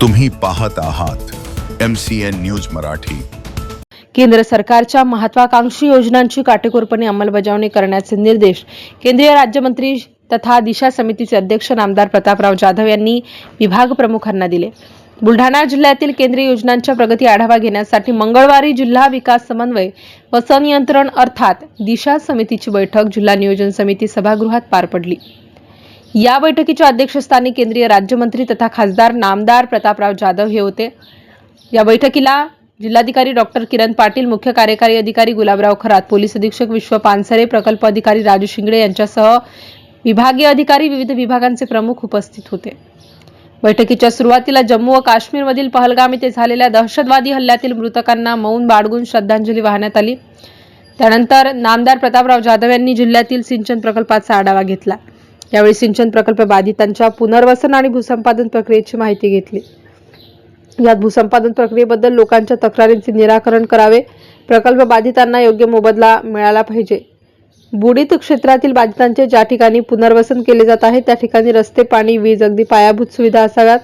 तुम्ही पाहत आहात M C N news Marathi. केंद्र सरकारच्या महत्वाकांक्षी योजनांची काटेकोरपणे अंमलबजावणी करण्याचे निर्देश केंद्रीय राज्यमंत्री तथा दिशा समितीचे अध्यक्ष नामदार प्रतापराव जाधव यांनी विभाग प्रमुखांना दिले. बुलढाणा जिल्ह्यातील केंद्रीय योजनांच्या प्रगती आढावा घेण्यासाठी मंगळवारी जिल्हा विकास समन्वय व संनियंत्रण अर्थात दिशा समितीची बैठक जिल्हा नियोजन समिती सभागृहात पार पडली. या बैठकीच्या अध्यक्षस्थानी केंद्रीय राज्यमंत्री तथा खासदार नामदार प्रतापराव जाधव हे होते. या बैठकीला जिल्हाधिकारी डॉक्टर किरण पाटील मुख्य कार्यकारी अधिकारी गुलाबराव खरात पोलीस अधीक्षक विश्व पानसरे प्रकल्प अधिकारी राजू शिंगडे यांच्यासह विभागीय अधिकारी विविध विभागांचे प्रमुख उपस्थित होते. बैठकीच्या सुरुवातीला जम्मू व काश्मीरमधील पहलगाम येथे झालेल्या दहशतवादी हल्ल्यातील मृतकांना मौन बाळगून श्रद्धांजली वाहण्यात आली. त्यानंतर नामदार प्रतापराव जाधव यांनी जिल्ह्यातील सिंचन प्रकल्पाचा आढावा घेतला. यावेळी सिंचन प्रकल्प बाधितांच्या पुनर्वसन आणि भूसंपादन प्रक्रियेची माहिती घेतली. यात भूसंपादन प्रक्रियेबद्दल लोकांच्या तक्रारींचे निराकरण करावे प्रकल्प बाधितांना योग्य मोबदला मिळाला पाहिजे. बुडीत क्षेत्रातील बाधितांचे ज्या ठिकाणी पुनर्वसन केले जात आहे त्या ठिकाणी रस्ते पाणी वीज अगदी पायाभूत सुविधा असाव्यात.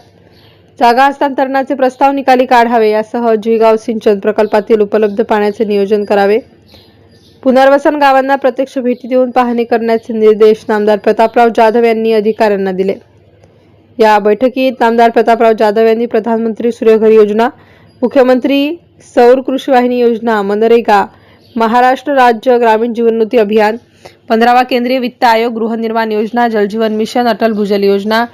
जागा हस्तांतरणाचे प्रस्ताव निकाली काढावे यासह जिगाव सिंचन प्रकल्पातील उपलब्ध पाण्याचे नियोजन करावे. पुनर्वसन गावांना प्रत्यक्ष भेटी देऊन पाहणी करण्याचे निर्देश नामदार प्रतापराव जाधव यांनी अधिकाऱ्यांना दिले. या बैठकीत नामदार प्रतापराव जाधव यांनी प्रधानमंत्री सूर्यघर योजना मुख्यमंत्री सौर कृषी वाहिनी योजना मनरेगा महाराष्ट्र राज्य ग्रामीण जीवनोन्नती अभियान पंधरावा केंद्रीय वित्त आयोग गृहनिर्माण योजना जलजीवन मिशन अटल भूजल योजना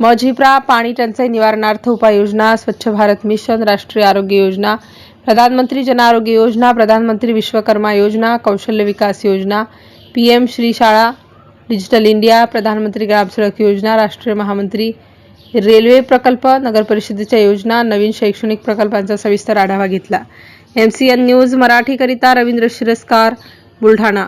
मझिप्रा पाणी टंचाई निवारणार्थ उपाययोजना स्वच्छ भारत मिशन राष्ट्रीय आरोग्य योजना प्रधानमंत्री जन आरोग्य योजना प्रधानमंत्री विश्वकर्मा योजना कौशल्य विकास योजना पी एम श्री शाळा डिजिटल इंडिया प्रधानमंत्री ग्राम सडक योजना राष्ट्रीय महामंत्री रेल्वे प्रकल्प नगर परिषदेच्या योजना नवीन शैक्षणिक प्रकल्पांचा सविस्तर आढावा घेतला. एम सी एन न्यूज मराठीकरिता रवींद्र शिरस्कार बुलढाणा.